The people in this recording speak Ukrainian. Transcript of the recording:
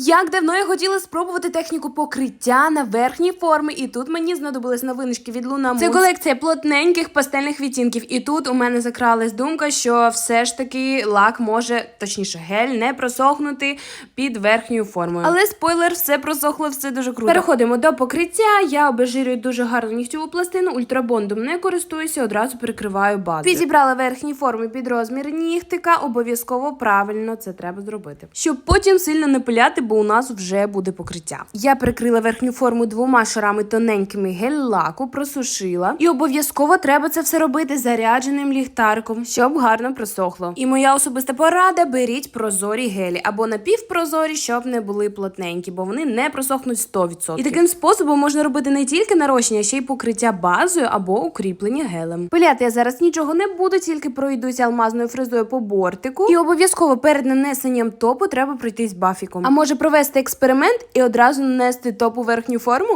Як давно я хотіла спробувати техніку покриття на верхній форми, і тут мені знадобились новиночки від Moon. Це колекція плотненьких пастельних відтінків. І тут у мене закралась думка, що все ж таки лак може, точніше, гель не просохнути під верхньою формою. Але спойлер, все просохло, все дуже круто. Переходимо до покриття. Я обезжирюю дуже гарну нігтєву пластину, ультрабондом не користуюся, одразу перекриваю базу. Підібрала верхні форми під розмір нігтика, обов'язково правильно це треба зробити. Щоб потім сильно не пиляти, бо у нас вже буде покриття. Я прикрила верхню форму двома шарами тоненькими гель-лаку, просушила. І обов'язково треба це все робити зарядженим ліхтариком, щоб гарно просохло. І моя особиста порада: беріть прозорі гелі або напівпрозорі, щоб не були плотненькі, бо вони не просохнуть 100%. І таким способом можна робити не тільки нарощення, ще й покриття базою або укріплення гелем. Пиляти я зараз нічого не буду, тільки пройдуся алмазною фрезою по бортику. І обов'язково перед нанесенням топу треба пройтись бафіком. А може провести експеримент і одразу нанести топ у верхню форму?